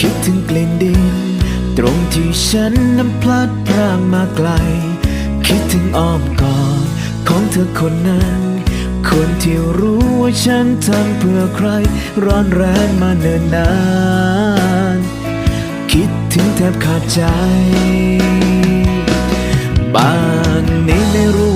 คิดถึงกลิ่นดิน ตรงที่ฉันนั้นพลัดพรากมาไกล คิดถึงอ้อมกอดของเธอคนนั้น คนที่รู้ว่าฉันทำเพื่อใคร ร้อนแรงมาเนิ่นนาน คิดถึงแทบขาดใจบางนี้ไม่รู้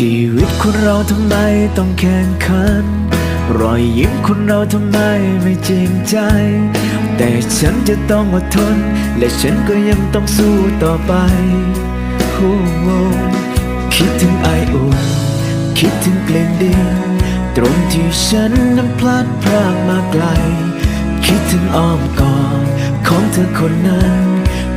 ชีวิตคนเราทำไมต้องแข่งขัน รอยยิ้มคนเราทำไมไม่จริงใจ แต่ฉันจะต้องอดทน และฉันก็ยังต้องสู้ต่อไปโอ้โหคิดถึงไออุ่นคิดถึงกลิ่นดินตรงที่ฉันนั้นพลัดพรากมาไกล คิดถึงอ้อมกอดของเธอคนนั้น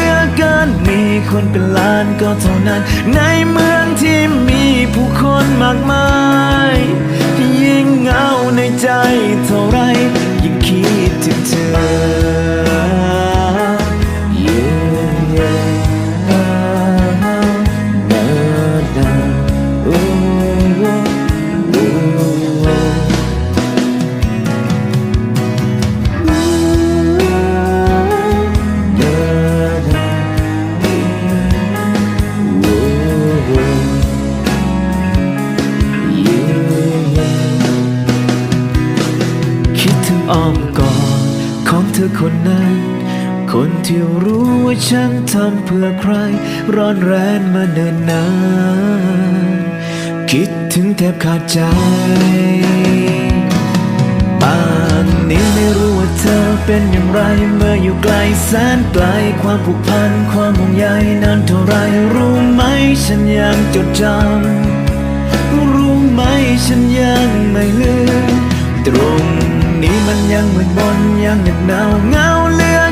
ืานมีคนเป็นล้านก็เท่านั้น ในเมืองที่มีผู้คนมากมาย ยิ่งเหงาในใจเท่าไร ร้อนแรงมาเนิ่นนานคิดถึงแทบขาดใจป่านนี้ไม่รู้ว่าเธอเป็นอย่างไร เมื่ออยู่ไกลแสนไกลความผูกพันความห่วงใยนานเท่าไรรู้ไหมฉันยังจดจำรู้ไหมฉันยังไม่ลืมตรงนี้มันยังเหมืดมนยังเหน็บหนาวเหงา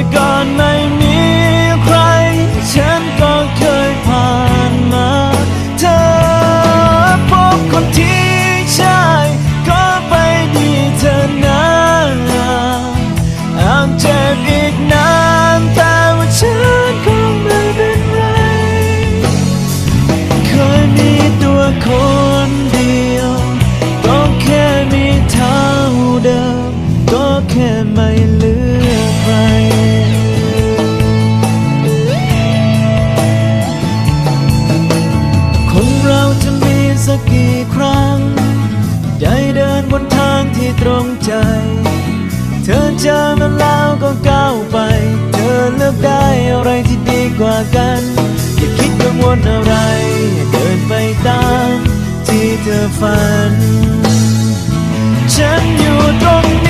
เมื่อ สักกี่ครั้ง ได้เดินบนทางที่ตรงใจ เธอเจอมันแล้วก็ก้าวไป เธอเลือกได้อะไรที่ดีกว่ากัน อย่าคิดกังวลอะไร เดินไปตามที่เธอฝัน ฉันอยู่ตรงนี้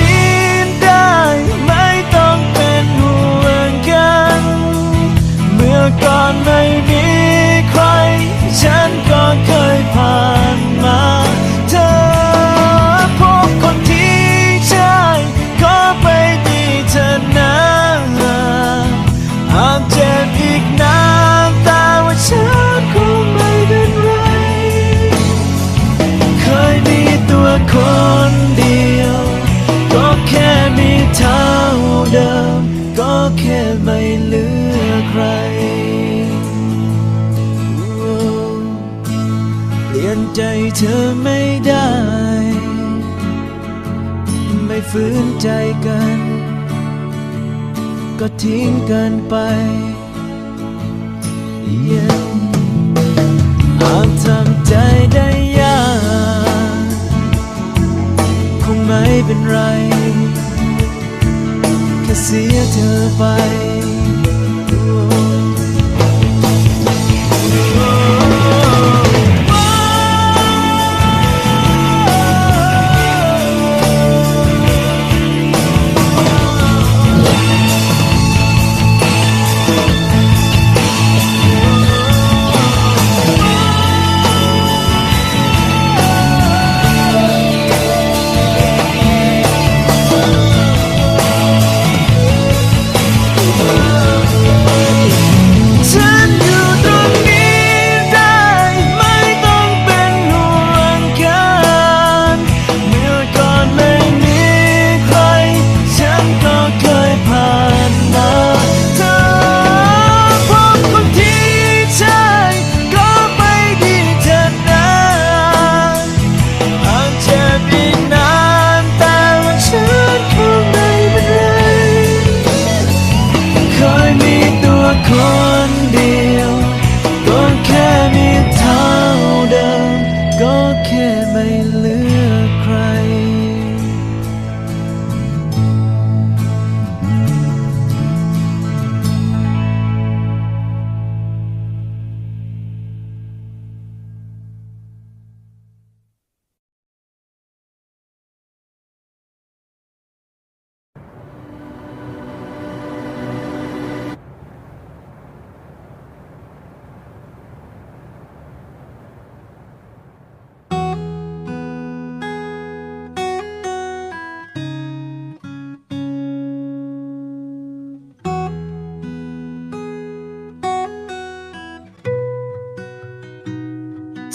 ฝืนใจกัน ก็ทิ้งกันไปยังอาจทำใจได้ยากคงไม่เป็นไร แค่เสียเธอไป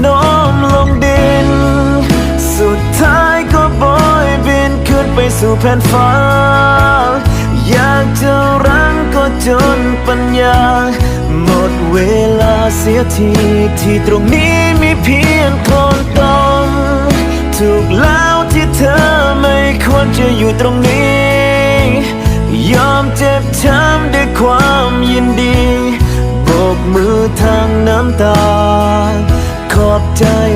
โน้มลงดิน สุดท้ายก็โบยบินขึ้นไปสู่แผ่นฟ้า อยากจะรั้งก็จนปัญญา หมดเวลาเสียทีที่ตรงนี้มีเพียงคนตมถูกแล้วที่เธอไม่ควรจะอยู่ตรงนี้ ยอมเจ็บช้ำด้วยความยินดีโบกมือทางน้ำตา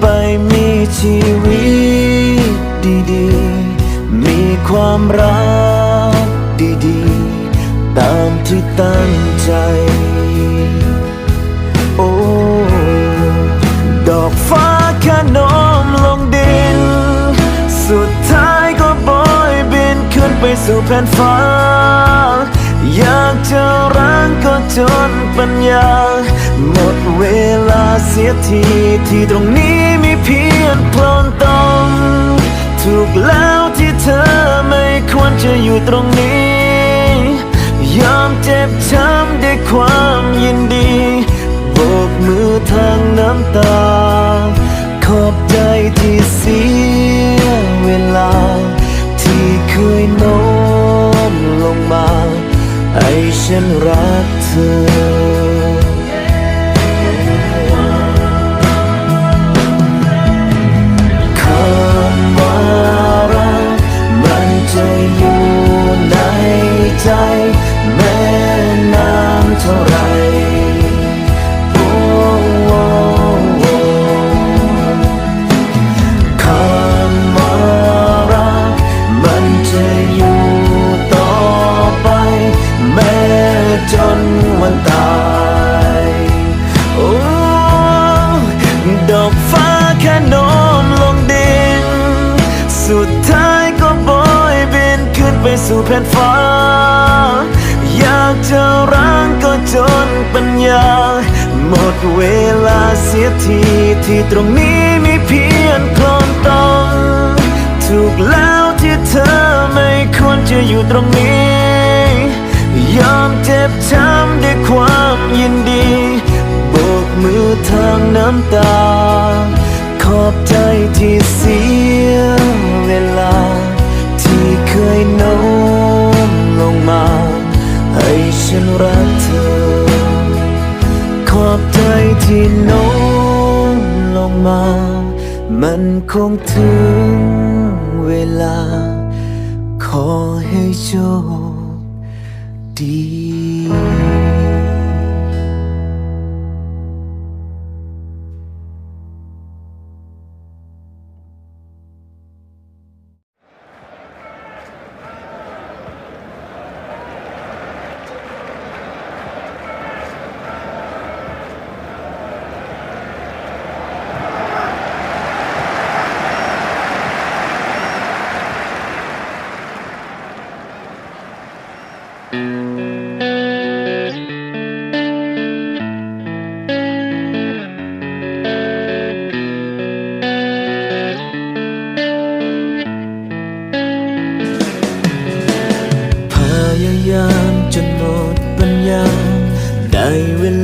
ไปมีชีวิตดีๆ มีความรักดีๆ ตามที่ตั้งใจ โอ้ ดอกฟ้าแค่โน้มลงดิน สุดท้ายก็โบยบินขึ้นไปสู่แผ่นฟ้า อยากจะรังก็จนปัญญา หมดเวลาเสียทีที่ตรงนี้มีเพียงโคลนตมถูกแล้วที่เธอไม่ควรจะอยู่ตรงนี้ ยอมเจ็บช้ำด้วยความยินดีโบกมือทางน้ำตา ขอบใจที่เสียเวลา ที่เคยโน้มลงมาให้ฉันรักเธอ แผ่นฟ้า อยากจะรังก็จนปัญญา หมดเวลาเสียทีที่ตรงนี้มีเพียงคลนตมถูกแล้วที่เธอไม่ควรจะอยู่ตรงนี้ ยอมเจ็บช้ำด้วยความยินดีโบกมือทางน้ำตา ขอบใจที่เสียเวลา ที่เคยโน้ รักเธอ ขอบใจที่โน้มลงมา มันคงถึงเวลา ขอให้โชคดี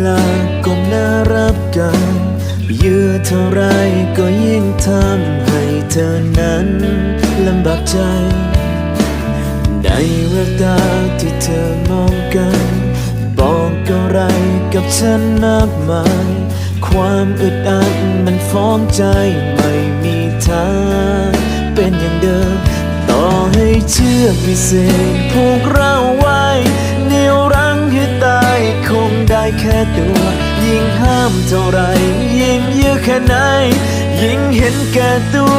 ลาก็น่ารับกันเยื้อเท่าไรก็ยิ่งทำให้เธอนั้นลำบากใจ ในแววตาที่เธอมองกัน บอกอะไรกับฉันมากมาย ความอึดอัดมันฟ้องใจไม่มีทางเป็นอย่างเดิม ต่อให้เชือกวิเศษผูกเราว้เตัว ยิ่งห้ามเท่าไร ยิ่งยื้อแค่ไหน ยิ่งเห็นแก่ตัว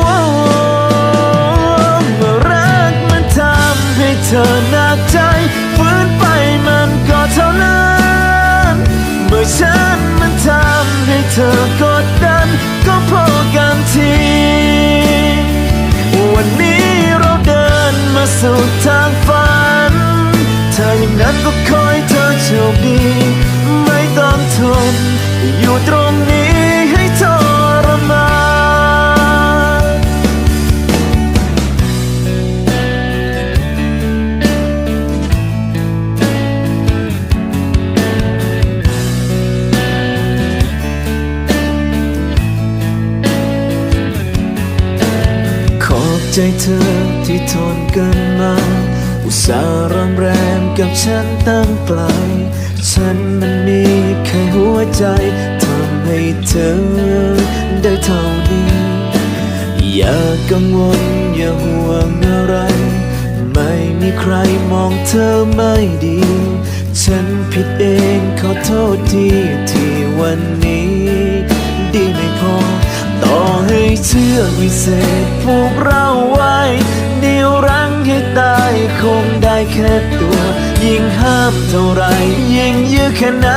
ว้าวเมรักมันทำให้เธอหนักใจฝืนไปมันก็เท่านั้นเมื่อฉันมันทำให้เธอกดดัน ก็พอกันทีวันนี้เราเดินมาสู่ทางฝั่ง นั้นก็คอยเธอโชคดี ไม่ต้องทนอยู่ตรงนี้ให้ทรมานขอบใจเธอที่ทนกันมา อุตส่าห์รำแรม กับฉันตั้งไกล ฉันมันมีแค่หัวใจทำให้เธอได้เท่านี้ อย่ากังวลอย่าห่วงอะไร ไม่มีใครมองเธอไม่ดี ฉันผิดเองขอโทษทีที่วันนี้ ดีไม่พอ ต่อให้เชือกวิเศษผูกเราไว้เดียวรั้ง ให้ตายคงได้แค่ตัว ยิ่งห้ามเท่าไร ยิ่งยื้อแค่ไหน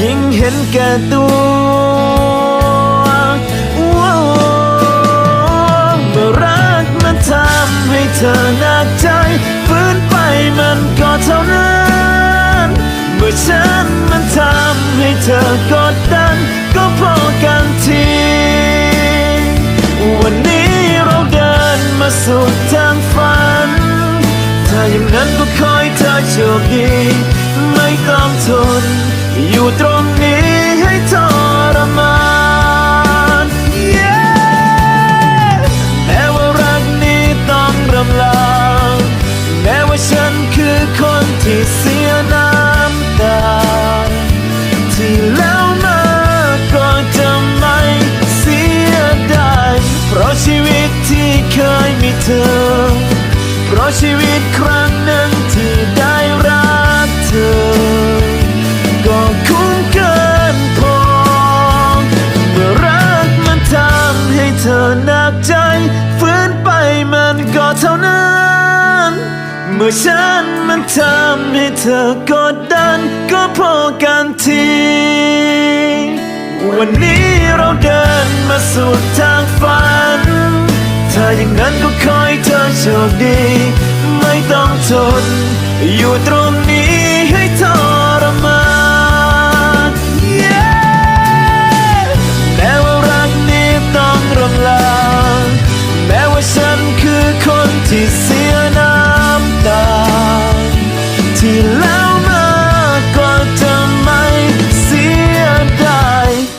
ยิ่งเห็นแก่ตัวว้าวเมื่อรักมันทำให้เธอหนักใจฝืนไปมันก็เท่านั้นเมื่อฉันมันทำให้เธอกดดัน ก็พอกันที วันนี้เราเดินมาสู่ทาง อย่างนั้นก็คอยเธอโชคดี ไม่ต้องทนอยู่ตรงนี้ วันนี้เราเดินมาสู่ทางฝัน ถ้าอย่างนั้นก็คอยเธอโชคดี ไม่ต้องทนอยู่ตรงนี้